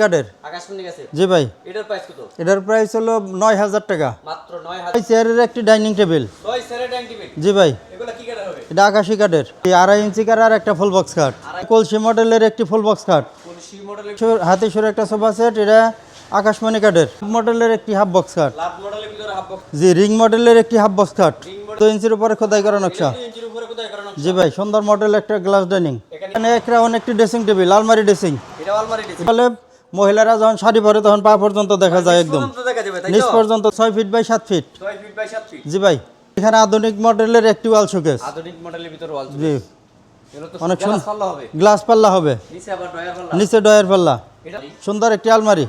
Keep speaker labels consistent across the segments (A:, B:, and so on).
A: কার্ডের? জি ভাই।
B: এটার প্রাইস কত?
A: এটার প্রাইস হলো নয় হাজার টাকা।
B: মাত্র নয়
A: চেয়ারের একটি ডাইনিং টেবিল জি ভাই।
B: এগুলো কি কাটার হবে?
A: এটা আকাশি কাঠের এই আড়াই ইঞ্চি কাঠ আর একটা ফুল বক্স কাঠ কলসি মডেলের একটি ফুল বক্স কাঠ হাতে সরে একটা সোফা সেট এটা আকাশমণি কাঠের মডেলের একটি হাফ বক্স কাঠ
B: লাভ মডেলের ভিতরে হাফ বক্স
A: জি রিং মডেলের একটি হাফ বক্স কাঠ দু ইঞ্চির উপরে খোদাই করা নকশা। জি ভাই সুন্দর মডেল একটা গ্লাস ডাইনিং
B: এখানে
A: একটি ড্রেসিং টেবিল আলমারি ড্রেসিং মহিলারা যখন শাড়ি পরে তখন পা পর্যন্ত দেখা যায় একদম। নিচ পর্যন্ত ছয় ফিট বাই সাত ফিট
B: 6 ফিট বাই 7 ফিট
A: জি ভাই এখানে আধুনিক মডেলের একটি ওয়াল শোকেস
B: আধুনিক মডেলের ভিতরে ওয়াল
A: জি। অনেক সুন্দর। গ্লাস পাল্লা হবে।
B: নিচে ডয়ার পাল্লা।
A: সুন্দর একটি আলমারি।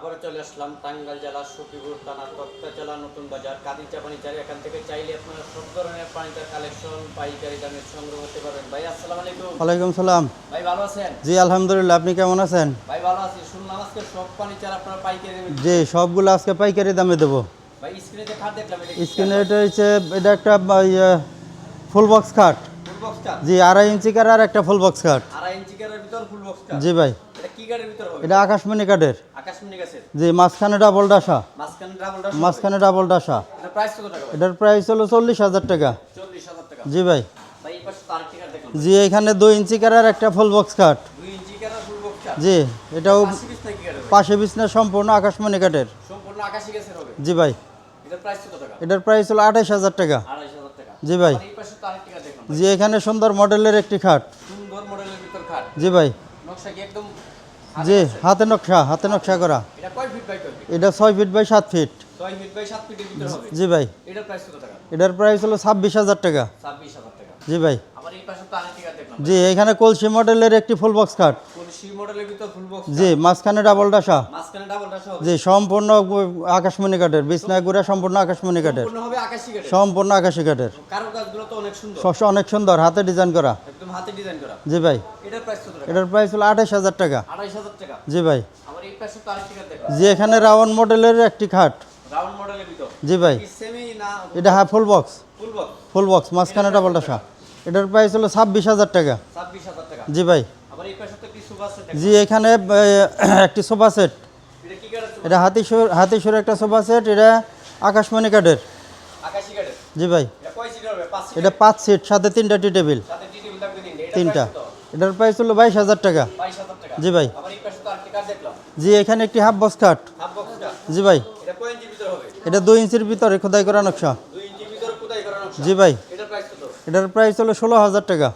B: আবার চলে আসলাম টাঙ্গাইল জেলা সখীপুর থানা তক্তা জেলা নতুন বাজার। কাদিচা ফার্নিচার এখান থেকে চাইলে আপনারা সব ধরনের ফার্নিচার কালেকশন পাইকারি দামে সংগ্রহ করতে পারবেন। ভাই আসসালামু আলাইকুম।
A: ওয়ালাইকুম সালাম।
B: ভাই ভালো আছেন?
A: জি আলহামদুলিল্লাহ আপনি কেমন আছেন?
B: ভাই ভালো আছি। শুনলাম আজকে সব ফার্নিচার আপনারা পাইকারি দামে
A: জি সবগুলো আজকে পাইকারি দামে দেবো।
B: ভাই স্ক্রিনে যে খাট দেখলাম এটা
A: স্ক্রিনে এটা হচ্ছে এটা একটা ফুল বক্স খাট
B: ফুল বক্সটা
A: জি আড়াই ইঞ্চি কাঠ আর একটা ফুল বক্স খাট
B: আড়াই ইঞ্চি কারের ভিতর ফুল বক্সটা
A: জি ভাই।
B: এটা কি ভিতর হবে।
A: এটা আকাশমণি কাঠের।
B: আকাশমণি
A: জি মাঝখানে ডাবল ডাসা।
B: মাঝখানে
A: ডাবল ডাসা।
B: এটা প্রাইস কত টাকা?
A: এটার প্রাইস হলো চল্লিশ হাজার টাকা।
B: চল্লিশ হাজার টাকা।
A: জি ভাই। জি এখানে দুই ইঞ্চি কাঠ আর একটা ফুল বক্স
B: কারের বক্সটা
A: জি এটাও পাশে বিছনা সম্পূর্ণ আকাশমণি কাঠের। জি ভাই।
B: এটার প্রাইস
A: হলো আঠাশ হাজার টাকা। জি ভাই। জি এখানে সুন্দর মডেলের একটি খাট। জি ভাই। জি হাতে নকশা হাতে নকশা করা।
B: এটা কয় ফিট বাই কয় ফিট
A: এটা ছয় ফিট বাই সাত ফিট
B: ছয় ফিট বাই সাত ফিটের ভিতর হবে?
A: জি ভাই।
B: এটার প্রাইস কত টাকা?
A: এটার প্রাইস হলো ছাব্বিশ হাজার টাকা। জি ভাই। জি এখানে কলসি মডেলের একটি ফুল বক্স খাট
B: কোন মডেলের ভিতর ফুল বক্স
A: জি মাঝখানে ডাবল ডাসা জি সম্পূর্ণ আকাশমণি কাঠের। বিছনা গুড়া সম্পূর্ণ আকাশমণি কাঠের।
B: সম্পূর্ণ হবে আকাশি কাঠের।
A: সম্পূর্ণ আকাশি কাঠের।
B: কারও তো অনেক সুন্দর।
A: শস্য অনেক সুন্দর হাতে ডিজাইন করা।
B: একদম হাতে ডিজাইন করা।
A: জি ভাই।
B: এটার প্রাইস কত টাকা?
A: এটার প্রাইস হলো আঠাশ হাজার টাকা।
B: আড়াইশ হাজার টাকা?
A: জি ভাই।
B: আবার এই পাশে দেখলাম।
A: জি এখানে রাউন্ড মডেলের একটি খাট।
B: রাউন্ড মডেলের ভিতর।
A: জি ভাই।
B: সেমি না
A: এটা হ্যাঁ full box
B: full box
A: full box মাঝখানে ডাবল ডাসা এটার প্রাইস হলো ছাব্বিশ হাজার টাকা।
B: ছাব্বিশ হাজার টাকা।
A: জি ভাই।
B: আবার এই পাশে তো কিছু আছে
A: জি এখানে একটি সোফা সেট
B: এটা কি কাঠের
A: এটা হাতিসুর হাতিসুর একটা সোফা সেট এটা আকাশমণি কাঠের
B: আকাশি কাঠের
A: জি ভাই।
B: এটা পাঁচ
A: সিট সাথে তিনটা টি টেবিল
B: সাথে টি টেবিল থাকবে তিনটে। এটা
A: তিনটা এটার প্রাইস হলো বাইশ হাজার টাকা। জি ভাই।
B: কাঠ
A: জি এখানে একটি হাফ বক্স
B: বক্সটা
A: জি ভাই।
B: এটা
A: দুই ইঞ্চির ভিতরে খোদাই করা নকশা। জি ভাই।
B: এটার প্রাইস
A: হলো ষোলো হাজার টাকা।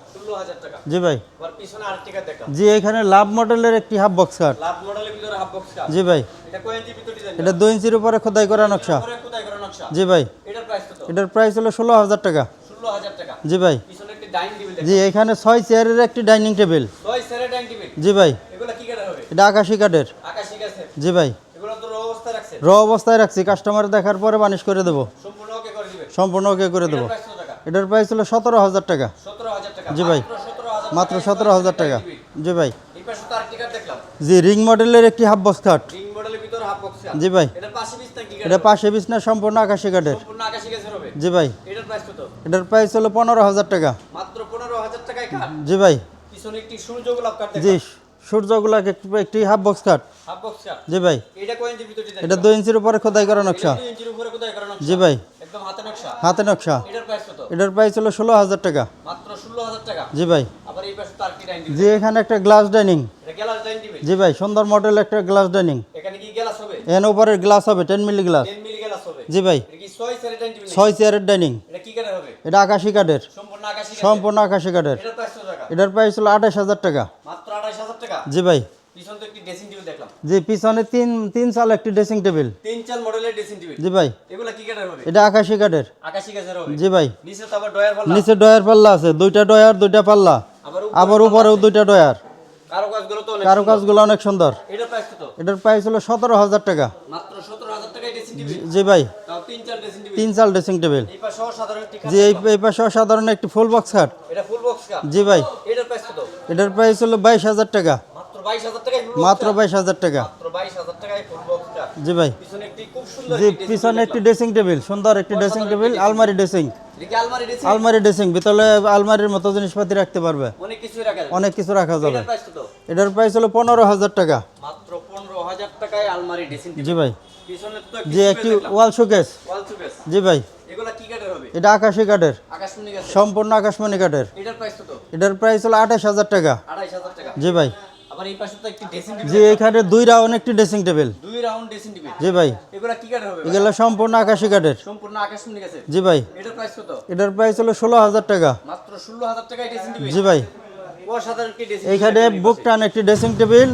A: জি ভাই।
B: কাঠ
A: জি এখানে লাভ মডেলের একটি হাফ বক্স
B: বক্সটা
A: জি ভাই।
B: এটা
A: দুই ইঞ্চির উপরে খোদাই করা নকশা। জি ভাই।
B: এটার প্রাইস
A: হলো ষোলো হাজার টাকা। জি ভাই। জি এখানে ছয় চেয়ারের একটি ডাইনিং টেবিল।
B: ছয় সেরে ডাইনিং টেবিল।
A: জি ভাই।
B: এগুলো কি কাঠের হবে?
A: এটা আকাশি কাঠের।
B: আকাশি
A: জি ভাই।
B: এগুলো তো র অবস্থায় রাখছে
A: র অবস্থায় রাখছি। কাস্টমার দেখার পরে বানিশ করে দেবো।
B: সম্পূর্ণ ওকে করে দিবে
A: সম্পূর্ণ ওকে করে দেবো।
B: এটার প্রাইস
A: হলো সতেরো হাজার টাকা।
B: সতেরো হাজার টাকা।
A: জি ভাই। মাত্র সতেরো হাজার টাকা জি ভাই।
B: কাঠ
A: জি রিং মডেলের একটি হাফ বক্স খাট
B: বক্স
A: জি ভাই। এটা পাশে বিছনা সম্পূর্ণ আকাশি কাঠের। জি ভাই।
B: এটার প্রাইস
A: হলো পনেরো হাজার টাকা। জি ভাই।
B: পিছনে একটি সূর্য গোলাপ কাঠ
A: জি
B: দেখলাম।
A: সূর্যগুলা একটি হাফ বক্স খাট
B: হাফ বক্স কাঠ
A: জি ভাই।
B: এটা কয় ইঞ্চির ভিতরে
A: এটা দুই ইঞ্চির উপরে খোদাই করা নকশা।
B: দুই ইঞ্চির উপরে কোথায় করা নকশা।
A: জি ভাই।
B: একদম হাতে নকশা।
A: হাতে নকশা।
B: এটার প্রাইস কত?
A: এটার প্রাইস হলো ষোলো হাজার টাকা।
B: মাত্র ষোলো হাজার টাকা।
A: জি ভাই।
B: আবার এই পাশে তার কি ডাইনিং
A: জি এখানে একটা গ্লাস ডাইনিং
B: এটা গ্লাস ডাইনিং
A: জি ভাই সুন্দর মডেল একটা গ্লাস ডাইনিং
B: এখানে কি গ্লাস হবে?
A: এখানে উপরের গ্লাস হবে ten milli glass
B: 10 milli glass হবে।
A: জি ভাই।
B: এটা কি ছয় সেরে ডাইনিং টেবিল
A: ছয় চেয়ারের ডাইনিং
B: এটা কি কাঠের হবে?
A: এটা আকাশি কাঠের
B: সম্পূর্ণ আকাশি।
A: কাঠের
B: এটার প্রাইস
A: হলো আঠাশ হাজার টাকা। জি ভাই। জি পিছনে তিন তিন একটি ড্রেসিং টেবিল
B: তিন চার মডেলের ড্রেসিং টেবিল
A: জি ভাই।
B: এগুলা কি কাঠের হবে?
A: এটা আকাশি কাঠের
B: আকাশি গাছের হবে।
A: জি ভাই।
B: নিচে তো আবার ডয়ার পাল্লা
A: নিচে ডয়ার পাল্লা আছে দুইটা ডয়ার দুইটা পাল্লা।
B: আবার
A: উপরেও দুইটা ডয়ার
B: অনেক সুন্দর।
A: কাজগুলো অনেক সুন্দর।
B: এটার প্রাইস
A: এটার প্রাইস হলো সতেরো হাজার টাকা।
B: মাত্র সতেরো হাজার টাকায় ড্রেসিং টেবিল
A: জি ভাই।
B: তিন চার ড্রেসিং টেবিল
A: জি এই পাশে সাধারণ একটি ফুল বক্স খাট। জি ভাই।
B: এটার প্রাইস
A: হলো বাইশ হাজার টাকা।
B: মাত্র বাইশ হাজার
A: টাকা। জি ভাই। জি পিছনে একটি ড্রেসিং টেবিল সুন্দর একটি ড্রেসিং টেবিল আলমারি ড্রেসিং
B: আলমারি ড্রেসিং
A: ভিতরে আলমারির মতো জিনিসপাতি রাখতে পারবে।
B: অনেক কিছু রাখা যাবে। এটার প্রাইস
A: হলো পনেরো হাজার টাকা।
B: মাত্র হাজার টাকায় আলমারি ড্রেসিং
A: জি ভাই। জি একটি ওয়াল শোকেস। জি ভাই। এটা আকাশি কাঠের। সম্পূর্ণ আকাশমণি কাঠের।
B: এটার প্রাইস
A: হলো আঠাশ হাজার টাকা। জি ভাই। জি এখানে দুই রাউন্ড একটি ড্রেসিং টেবিল
B: দুই রাউন্ড ড্রেসিং টেবিল
A: জি ভাই।
B: এগুলা কি কাঠের হবে ভাই?
A: এগুলো সম্পূর্ণ আকাশি কাঠের।
B: সম্পূর্ণ আকাশমণি গাছে
A: জি ভাই।
B: এটার প্রাইস কত?
A: এটার প্রাইস হলো ষোলো হাজার টাকা।
B: মাত্র ষোলো হাজার টাকায় ড্রেসিং টেবিল
A: জি ভাই।
B: অসাধারণ একটি ড্রেসিং
A: এইখানে বুক টান একটি ড্রেসিং টেবিল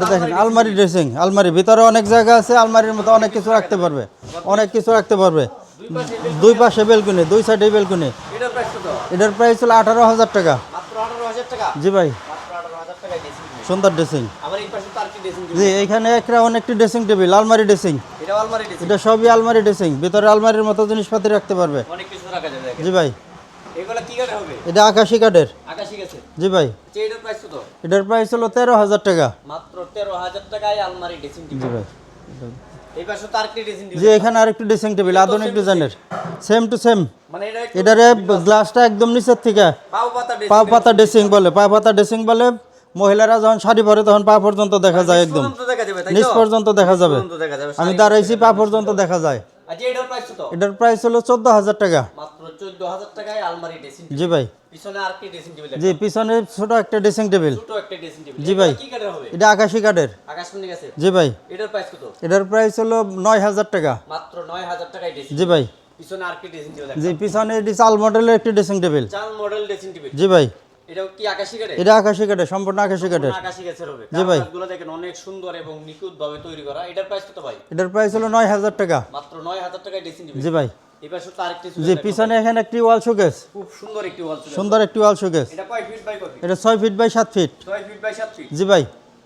A: দেখেন আলমারি ড্রেসিং আলমারি ভিতরে অনেক জায়গা আছে আলমারির মধ্যে অনেক কিছু রাখতে পারবে অনেক কিছু রাখতে পারবে। দুই পাশে বেলকুনি। দুই সাইডে বেলকুনি।
B: এটার প্রাইস
A: হলো আঠারো হাজার টাকা। জি ভাই। সুন্দর ড্রেসিং জি রাউন্ড একটি ড্রেসিং টেবিল আলমারি ড্রেসিং
B: এটা
A: সবই আলমারি ড্রেসিং ভিতরে আলমারির মতো জিনিসপাতি রাখতে পারবে। জি ভাই। এটা আকাশি কাঠের? জি ভাই।
B: যে এটার প্রাইস কত?
A: এটার প্রাইস হলো তেরো হাজার টাকা।
B: মাত্র তেরো হাজার টাকায় আলমারি ড্রেসিং
A: জি
B: টেবিল
A: ভাই।
B: এই পাশে তো আরেকটি ড্রেসিং
A: জি
B: টেবিল
A: এখানে আরেকটি ড্রেসিং টেবিল আধুনিক ডিজাইনের সেম টু সেম
B: মানে এটা
A: এটারে গ্লাসটা একদম নিচের থেকে।
B: পাও পাতা
A: পা
B: ড্রেসিং
A: পাতা ড্রেসিং বলে পা পাতা ড্রেসিং বলে। মহিলারা যখন শাড়ি পরে তখন পা পর্যন্ত দেখা যায় একদম। নিচ পর্যন্ত দেখা যাবে।
B: পর্যন্ত দেখা যাবে
A: আমি দাঁড়াইছি পা পর্যন্ত দেখা যায়।
B: আচ্ছা এটার প্রাইস কত?
A: এটার প্রাইস হলো টাকা।
B: মাত্র চোদ্দ হাজার টাকায় আলমারি ড্রেসিং
A: জি ভাই।
B: পিছনে আরেকটি ড্রেসিং টেবিল
A: জি পিছনে ছোট একটা ড্রেসিং টেবিল
B: ছোট একটা ড্রেসিং টেবিল
A: জি ভাই।
B: কি কাঠের হবে?
A: এটা আকাশি কাঠের।
B: আকাশমণি
A: জি ভাই।
B: এটার প্রাইস কত?
A: এটার প্রাইস হলো নয় হাজার টাকা।
B: মাত্র নয় হাজার টাকায় ড্রেসিং
A: জি ভাই।
B: পিছনে আরেকটি ড্রেসিং টেবিল
A: জি পিছনে এটি চাল মডেলের একটি ড্রেসিং টেবিল
B: চাল মডেল ড্রেসিং টেবিল
A: জি ভাই।
B: এটাও কি আকাশি কাঠের?
A: এটা আকাশি কাঠের সম্পূর্ণ আকাশি কাঠের।
B: আকাশি গাছের হবে।
A: জি ভাই।
B: গুলো দেখেন অনেক সুন্দর এবং নিখুঁত ভাবে তৈরি করা। এটার প্রাইস কত ভাই?
A: এটার প্রাইস হলো নয় হাজার টাকা।
B: মাত্র নয় হাজার টাকায় ড্রেসিং টেবিল
A: জি ভাই। জি পিছনে এখানে একটি ওয়াল শোকেস
B: খুব সুন্দর একটি ওয়াল ছিল
A: সুন্দর একটি ওয়াল শোকেস
B: এটা কয় ফিট বাই
A: এটা ছয় ফিট বাই সাত ফিট
B: ছয় ফিট বাই সাত ফিট
A: জি ভাই।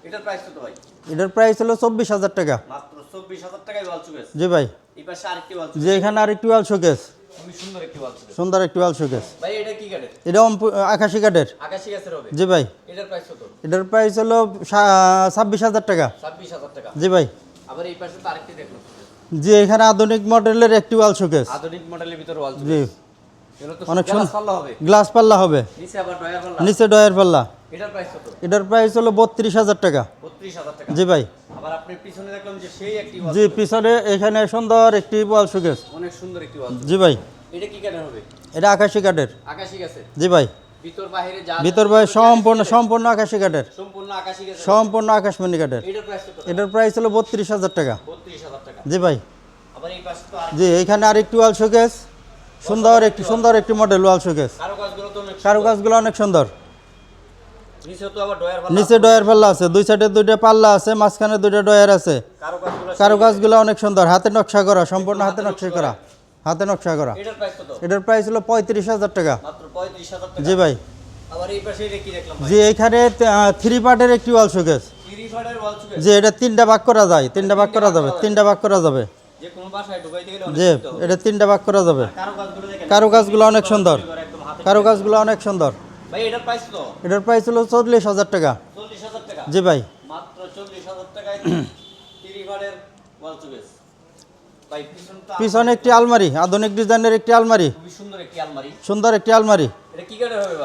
B: এটার প্রাইস কত ভাই?
A: এটার প্রাইস হলো চব্বিশ হাজার টাকা।
B: মাত্র চব্বিশ হাজার টাকায় ওয়াল চুকেস
A: জি ভাই।
B: এই পাশে আরেকটি ওয়াল
A: যে এখানে আরেকটি ওয়াল শোকেস
B: সুন্দর একটি ওয়াল
A: শোকেস
B: ভাই এটা কি কাঠের?
A: এটা আকাশি কাঠের।
B: আকাশি হবে?
A: জি ভাই।
B: এটার প্রাইস কত?
A: এটার প্রাইস হলো ছাব্বিশ হাজার টাকা।
B: ছাব্বিশ হাজার টাকা।
A: জি ভাই।
B: আবার এই পাশে তো আরেকটি দেখুন
A: জি এখানে আধুনিক মডেলের একটি ওয়াল শোকেস
B: আধুনিক মডেলের ভিতরে ওয়াল
A: জি। অনেক গ্লাস পাল্লা হবে।
B: নিচে আবার ডয়ার পাল্লা।
A: নিচে ডয়ের পাল্লা।
B: এটার প্রাইস কত?
A: এটার প্রাইস হলো বত্রিশ হাজার টাকা। জি ভাই।
B: আবার আপনি পিছনে দেখলাম যে সেই একটি ওয়াল
A: জি পিছনে এখানে সুন্দর একটি ওয়াল শোকেস
B: অনেক সুন্দর একটি
A: জি ভাই।
B: এটা কি কাঠের হবে?
A: এটা আকাশি কাঠের।
B: আকাশি গাছে
A: জি ভাই।
B: ভিতর বাহিরে যা
A: ভিতর ভাই সম্পূর্ণ সম্পূর্ণ আকাশি কাঠের।
B: সম্পূর্ণ আকাশি গাছে
A: সম্পূর্ণ আকাশমণি কাঠের।
B: এটার প্রাইস কত?
A: এটার প্রাইস হলো বত্রিশ হাজার টাকা।
B: বত্রিশ হাজার টাকা।
A: জি ভাই।
B: আবার এই পাশে তো আর
A: জি এখানে আরেকটি ওয়াল শোকেস। সুন্দর একটি সুন্দর একটি মডেল ওয়াল শোকেস।
B: কারও কাজগুলো তো অনেক
A: কারুকাজগুলো অনেক সুন্দর।
B: নিচে তো আবার ডয়ার পাল্লা
A: নিচে ডয়ার পাল্লা আছে। দুই সাইডে দুইটা পাল্লা আছে মাঝখানে দুইটা ডয়ার আছে।
B: কারও কাজগুলো
A: কারুকাজগুলো অনেক সুন্দর। হাতে নকশা করা সম্পূর্ণ হাতে নকশা করা। হাতে নকশা করা।
B: এটার প্রাইস
A: হলো পঁয়ত্রিশ হাজার টাকা। জি ভাই। জি এইখানে থ্রি পার্টের একটি ওয়াল শোকেস যে এটা তিনটা ভাগ করা যায়। তিনটা ভাগ করা যাবে। তিনটা ভাগ করা যাবে।
B: হবে।
A: এটা তিনটা ভাগ করা যাবে।
B: কারও
A: কারুকাজগুলো অনেক সুন্দর।
B: করা
A: কারুকাজগুলো অনেক সুন্দর।
B: এটার প্রাইস
A: হলো চল্লিশ হাজার টাকা।
B: চল্লিশ হাজার টাকা?
A: জি ভাই।
B: মাত্র চল্লিশ হাজার টাকায় ত্রিফাডের ওয়াল চুকে ভাই পিছনটা
A: পিছনে একটি আলমারি আধুনিক ডিজাইনের একটি আলমারি।
B: সুন্দর একটি আলমারি।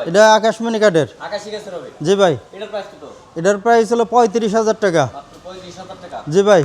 B: এটা
A: আকাশমণি কাঠের। জি ভাই।
B: এটার প্রাইস
A: হলো
B: পঁয়ত্রিশ হাজার টাকা।
A: জি ভাই।